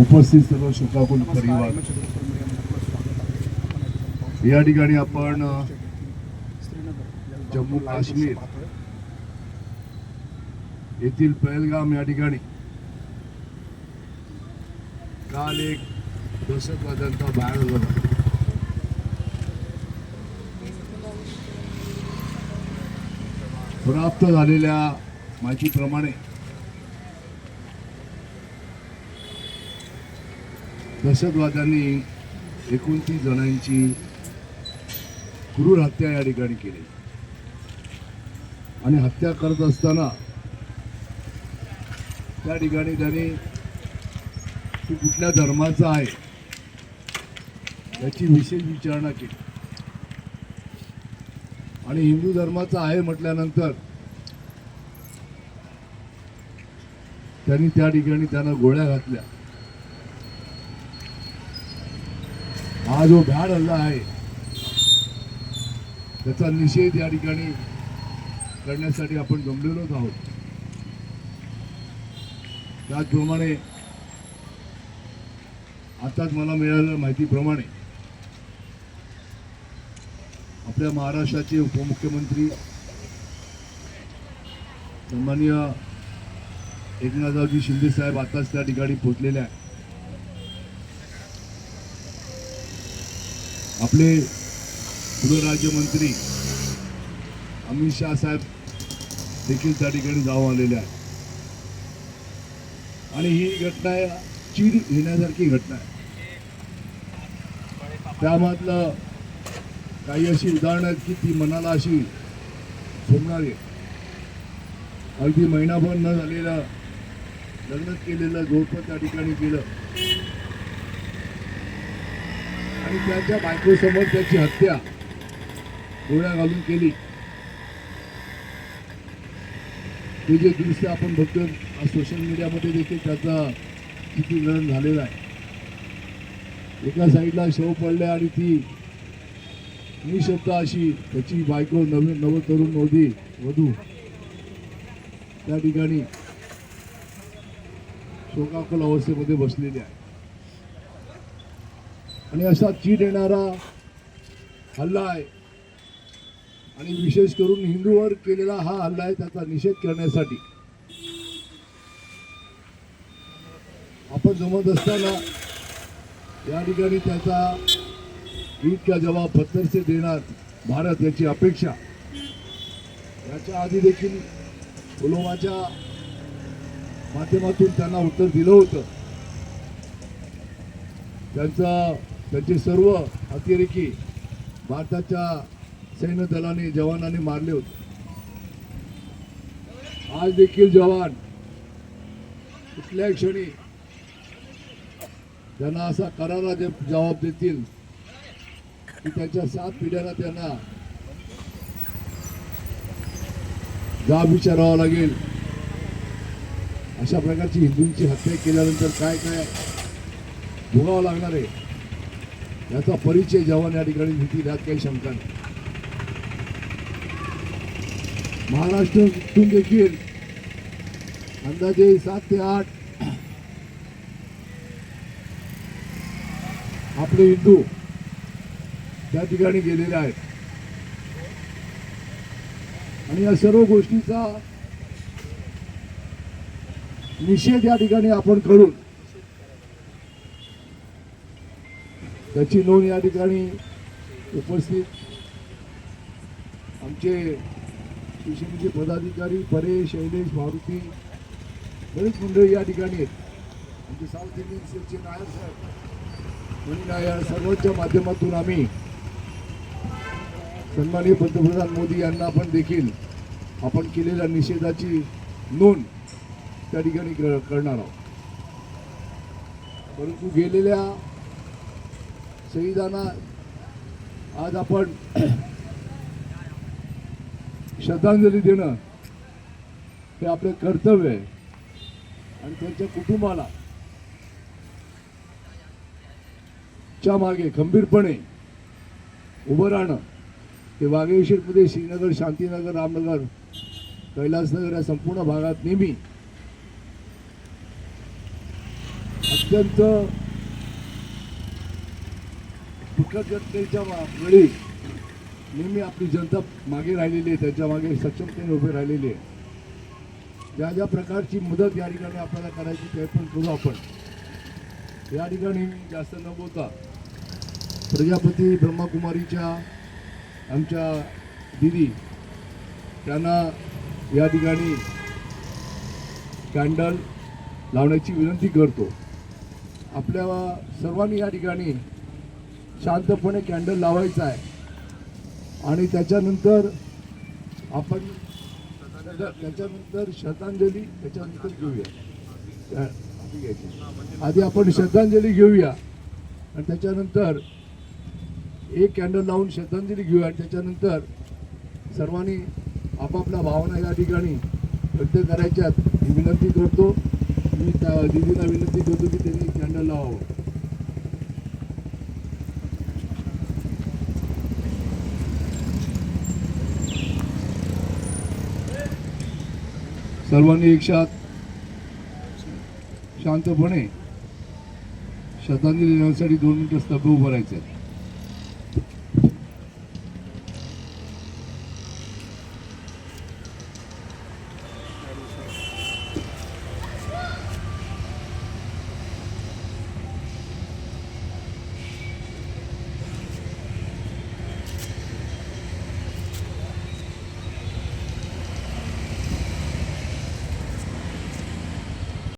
उपस्थित सर्व शोकाकुल परिवार. या ठिकाणी आपण जम्मू काश्मीर येथील पहलगाम या ठिकाणी काल एक दहशतवाद्यांचा बाहेर झाला. प्राप्त झालेल्या माहितीप्रमाणे दहशतवाद्यांनी एकोणतीस जणांची क्रूर हत्या या ठिकाणी केली. आणि हत्या करत असताना त्या ठिकाणी त्यांनी तू कुठल्या धर्माचा आहे याची विशेष विचारणा केली. आणि हिंदू धर्माचा आहे म्हटल्यानंतर त्यांनी त्या ठिकाणी त्यांना गोळ्या घातल्या. हा जो भ्याड हल्ला आहे त्याचा निषेध या ठिकाणी करण्यासाठी आपण जमलेलोच आहोत. त्याचप्रमाणे आताच मला मिळालेल्या माहितीप्रमाणे आपल्या महाराष्ट्राचे उपमुख्यमंत्री सन्माननीय एकनाथरावजी शिंदे साहेब आताच त्या ठिकाणी पोचलेले आहे आपले गृहराज्यमंत्री अमित शाह साहेब देखील त्या ठिकाणी जाऊन आलेले आहेत. आणि ही घटना चीर घेण्यासारखी घटना आहे. त्यामधलं काही अशी उदाहरणं आहेत की ती मनाला अशी झोमणारी आहे. अगदी महिनाभर न झालेलं लग्न केलेलं जोडपं त्या ठिकाणी केलं. आणि त्याच्या बायकोसमोर त्याची हत्या. गोळ्या घालून केली. ते जे दृश्य आपण बघतोय सोशल मीडियामध्ये देखील त्याचा किती ग्रहण झालेला आहे. एका साईडला शव पडले आणि ती निशब्द अशी त्याची बायको नवीन नवतरुण मोदी वधू. त्या ठिकाणी शोकाकुल अवस्थेमध्ये बसलेली आहे. आणि असा चीड येणारा हल्ला आहे. आणि विशेष करून हिंदूवर केलेला हा हल्ला आहे त्याचा निषेध करण्यासाठी. आपण जमत असताना या ठिकाणी त्याचा ईद का जवाब पत्थर से देणार भारत याची अपेक्षा. याच्या आधी देखील पुलवामाच्या माध्यमातून त्यांना उत्तर दिलं होतं. त्यांचा त्यांचे सर्व अतिरेकी भारताच्या सैन्य दलाने जवानांनी मारले होते. आज देखील जवान कुठल्याही क्षणी त्यांना असा करारा जे जबाब देतील की त्यांच्या सात पिढ्यांना त्यांना जाब विचारावा लागेल. अशा प्रकारची हिंदूंची हत्या केल्यानंतर काय काय भोगावं लागणार आहे? याचा परिचय जवान या ठिकाणी घेतील यात काही शंका नाही. महाराष्ट्रातून देखील अंदाजे सात ते आठ आपले हिंदू त्या ठिकाणी गेलेले आहेत. आणि या सर्व गोष्टीचा निषेध या ठिकाणी आपण करून त्याची नोंद या ठिकाणी उपस्थित. आमचे शिवसेनेचे पदाधिकारी परेश शैलेश मारुती बरेच मंडळी या ठिकाणी आहेत. आमचे साऊथ इंडियन स्टेटचे नायर साहेब. मणी या सर्वांच्या माध्यमातून आम्ही सन्माननीय पंतप्रधान मोदी यांना पण देखील आपण केलेल्या निषेधाची नोंद त्या ठिकाणी कर- करणार आहोत. परंतु गेलेल्या शहीदांना आज आपण श्रद्धांजली देणं हे आपले कर्तव्य आहे. आणि त्यांच्या कुटुंबाला च्या मागे खंबीरपणे उभं राहणं ते वाघेश्वरमध्ये श्रीनगर शांतीनगर रामनगर कैलासनगर या संपूर्ण भागात नेहमी अत्यंत बिकट वेळी नेहमी आपली जनता मागे राहिलेली आहे त्याच्यामागे सक्षमतेने उभे राहिलेली आहे. ज्या ज्या प्रकारची मदत या ठिकाणी आपल्याला करायची ते पण करू आपण. या ठिकाणी जास्त न बोलता प्रजापती ब्रह्मकुमारीच्या आमच्या दिदी त्यांना या ठिकाणी कॅन्डल लावण्याची विनंती करतो. आपल्या सर्वांनी या ठिकाणी शांतपणे कॅन्डल लावायचा आहे. आणि त्याच्यानंतर आपण त्याच्यानंतर श्रद्धांजली त्याच्यानंतर घेऊया. आधी घ्यायची. आधी आपण श्रद्धांजली घेऊया. आणि त्याच्यानंतर एक कॅन्डल लावून श्रद्धांजली घेऊया. आणि त्याच्यानंतर सर्वांनी आपापल्या भावना या ठिकाणी व्यक्त करायच्यात. ही विनंती करतो. मी त्या दिदीला विनंती करतो की त्यांनी कॅन्डल लावावं. सर्वांनी एकशात शांतपणे श्रद्धांजली देण्यासाठी दोन मिनिटं स्तब्ध उभं राहायचं आहे